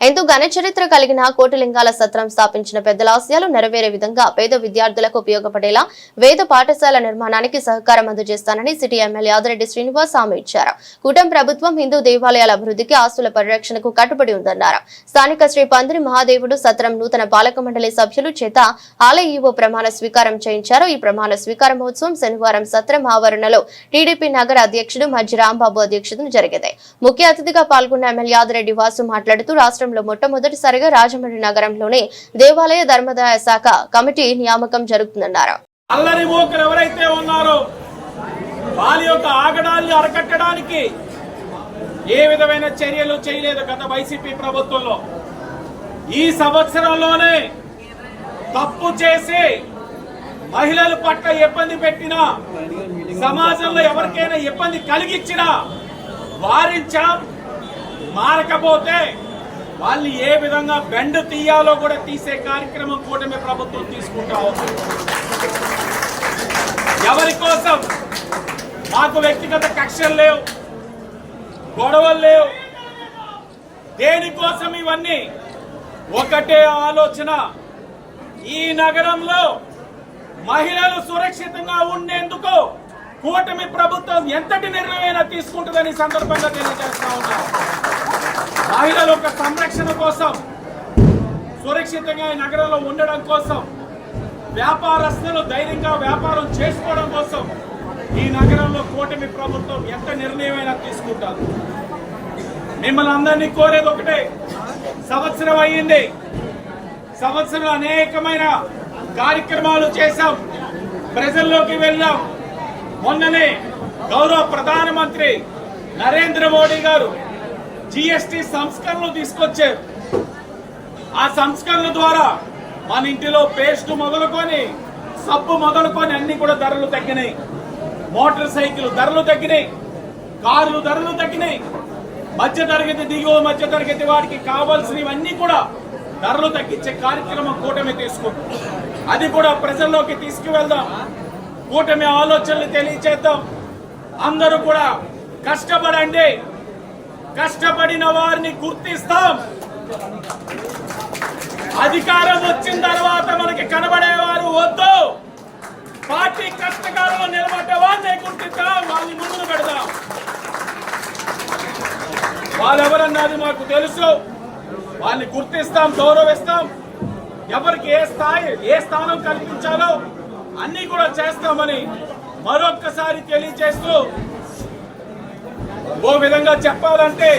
ఎంతో ఘన చరిత్ర కలిగిన కోటిలింగాల సత్రం స్థాపించిన పెద్దల ఆశయాలు నెరవేరే విధంగా పేద విద్యార్థులకు ఉపయోగపడేలా వేద పాఠశాల నిర్మాణానికి సహకారం అందజేస్తానని సిటీ ఎమ్మెల్యే ఆదిరెడ్డి శ్రీనివాస్ హామీ ఇచ్చారు. కూటమి ప్రభుత్వం హిందూ దేవాలయాల అభివృద్ధికి ఆస్తుల పరిరక్షణకు కట్టుబడి ఉందన్నారు. స్థానిక శ్రీ పందిరి మహాదేవుడు సత్రం నూతన పాలక మండలి సభ్యులు చేత ఆలయ ఈవో ప్రమాణ స్వీకారం చేయించారు. ఈ ప్రమాణ స్వీకార మహోత్సవం శనివారం సత్రం ఆవరణలో టీడీపీ నగర అధ్యక్షుడు మజ్జి రాంబాబు అధ్యక్షతన జరిగింది. ముఖ్య అతిథిగా పాల్గొన్న ఎమ్మెల్యే ఆదిరెడ్డి వాసు మాట్లాడుతూ రాష్ట్రంలో మొట్టమొదటిసారిగా రాజమండ్రి నగరంలోనే దేవాలయ ధర్మదాయ శాఖ కమిటీ నియామకం జరుగుతుందన్నారు. అల్లరి మూకలు ఎవరైతే ఉన్నారో వాళ్ళ యొక్క ఆగడాన్ని అరకట్టడానికి ఏ విధమైన చర్యలు చేయలేదు గత వైసీపీ ప్రభుత్వంలో. ఈ సంవత్సరంలోనే తప్పు చేసి మహిళల పట్ల ఇబ్బంది పెట్టినా సమాజంలో ఎవరికైనా ఇబ్బంది కలిగించినా వారించాం మారకపోతే వాళ్ళు ఏ విధంగా బెండ్ తీయాలో కూడా తీసే కార్యక్రమం కూటమి ప్రభుత్వం తీసుకుంటా ఉంది. ఎవరి కోసం? మాకు వ్యక్తిగత కక్షలు లేవు గొడవలు లేవు. దేనికోసం ఇవన్నీ? ఒకటే ఆలోచన. ఈ నగరంలో మహిళలు సురక్షితంగా ఉండేందుకు కూటమి ప్రభుత్వం ఎంతటి నిర్ణయమైనా తీసుకుంటుందని సందర్భంగా తెలియజేస్తా ఉన్నా. మహిళల యొక్క సంరక్షణ కోసం సురక్షితంగా ఈ నగరంలో ఉండడం కోసం వ్యాపారస్తులు ధైర్యంగా వ్యాపారం చేసుకోవడం కోసం ఈ నగరంలో కూటమి ప్రభుత్వం ఎంత నిర్ణయమైనా తీసుకుంటారు. మిమ్మల్ని అందరినీ కోరేది ఒకటే సంవత్సరం అయ్యింది. సంవత్సరం అనేకమైన కార్యక్రమాలు చేశాం. ప్రజల్లోకి వెళ్ళాం. మొన్ననే గౌరవ ప్రధానమంత్రి నరేంద్ర మోడీ గారు జిఎస్టి సంస్కరణలు తీసుకొచ్చారు. ఆ సంస్కరణ ద్వారా మన ఇంటిలో పేస్ట్ మొదలుకొని సబ్బు మొదలుకొని అన్ని కూడా ధరలు తగ్గినాయి. మోటార్ సైకిల్ ధరలు తగ్గినాయి. కార్లు ధరలు తగ్గినాయి. మధ్య తరగతి దిగువ మధ్య తరగతి వాడికి కావాల్సినవన్నీ కూడా ధరలు తగ్గించే కార్యక్రమం కూటమి తీసుకుంటాం అది కూడా ప్రజల్లోకి తీసుకువెళ్దాం. కూటమి ఆలోచనలు తెలియచేద్దాం. అందరూ కూడా కష్టపడండి. కష్టపడిన వారిని గుర్తిస్తాం. అధికారం వచ్చిన తర్వాత మనకి కనబడేవారు వద్దు. పార్టీ కష్టకాలంలో నిలబడ్డే వారిని గుర్తిస్తాం వాళ్ళని ముందు పెడదాం. వాళ్ళెవరన్నది మాకు తెలుసు. వాళ్ళని గుర్తిస్తాం గౌరవిస్తాం. ఎవరికి ఏ స్థాయి ఏ స్థానం కల్పించాలో అన్ని కూడా చేస్తామని మరొక్కసారి తెలియజేస్తూ ఓ విధంగా చెప్పాలంటే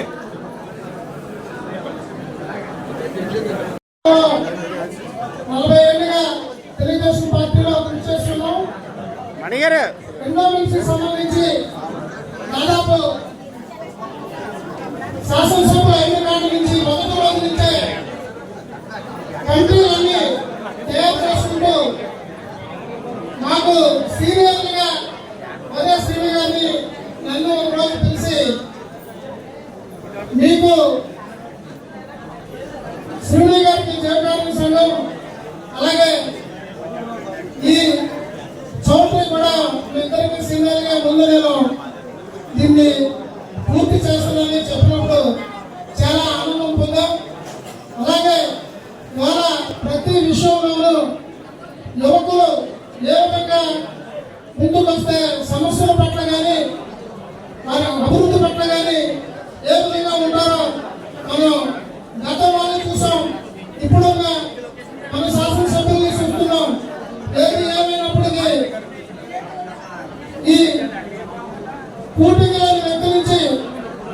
నలభై ఏళ్ళుగా తెలుగుదేశం పార్టీలో కృషి చేస్తున్నాం. మణిగారు. ఎండోమెంట్స్ సంబంధించి దాదాపు శ్రీని గారికి జయకారణ సంఘం అలాగే ఈ చౌటరి కూడా మీ ఇద్దరికి సీనియర్గా ముందు నేను దీన్ని పూర్తి చేస్తానని చెప్పినప్పుడు చాలా ఆనందం పొందాం. అలాగే ఇవాళ ప్రతి విషయంలోనూ యువకులు ఏ విధంగా ముందుకు వస్తే సమస్యల పట్ల కానీ వారి అభివృద్ధి పట్ల కానీ ఏ విధంగా ఉంటారో మనం గతంలోనే చూసాం ఇప్పుడున్న మన శాసనసభ్యుల్ని చూస్తున్నాం ఏది ఏమైనప్పటికీ ఈ కూటమిలోని వ్యక్తి నుంచి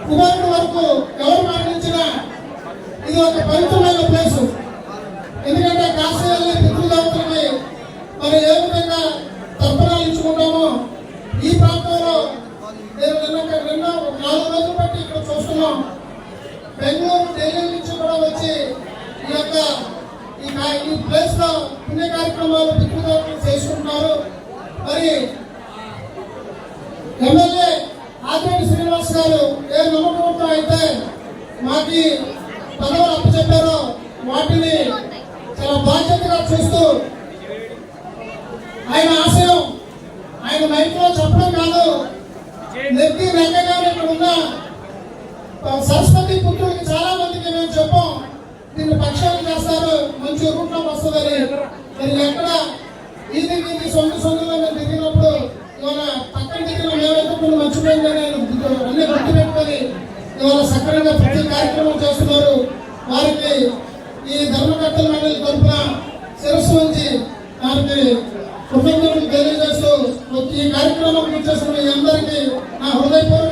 కుమారుడు వరకు ఎవరు మరణించినా ఇది ఒక పవిత్రమైన ప్లేసు ఎందుకంటే కాశీయాలని పితృదేవతలకి మరి ఏ విధంగా తర్పణాలు ఇచ్చుకుంటామో ఈ ప్రాంతంలో నేను నిన్న నిన్న ఒక నాలుగు రోజులు బట్టి చూస్తున్నాం బెంగళూరు ఢిల్లీ నుంచి కూడా వచ్చి ఈ యొక్క ఈ ప్లేస్లో పుణ్య కార్యక్రమాలు పితృదేవతలు చేసుకుంటున్నారు. మరి ఎమ్మెల్యే ఆదిరెడ్డి శ్రీనివాస్ గారు ఏ నమ్మకంతో అయితే మాకి పదవులు అప్పచెప్పారో వాటిని చాలా బాధ్యతగా చూస్తూ ఆయన ఆశయం ఆయన మైక్లో చెప్పడం కాదు. నెత్తి రంగగారు ఇక్కడ ఉన్న సరస్వతి పుత్రుడికి చాలా మందికి మేము చెప్పాం. దీన్ని పక్షాలు చేస్తారు. మంచి రూట్లో వస్తుందని. మరి ఎక్కడ ఇది ఇది సొంత సొంతగా మేము తిరిగినప్పుడు ఇవాళ పక్కన దిగిన మేమైతే కొన్ని మర్చిపోయిందని అన్ని గుర్తు పెట్టుకొని ఇవాళ సక్రమంగా ప్రతి కార్యక్రమం చేస్తున్నారు. వారికి ఈ ధర్మకర్తల మండలి తరఫున శిరస్సు ఉంచి వారికి కృతజ్ఞతలు తెలియజేస్తూ ఈ కార్యక్రమం చేసిన మీ అందరికీ నా హృదయపూర్వక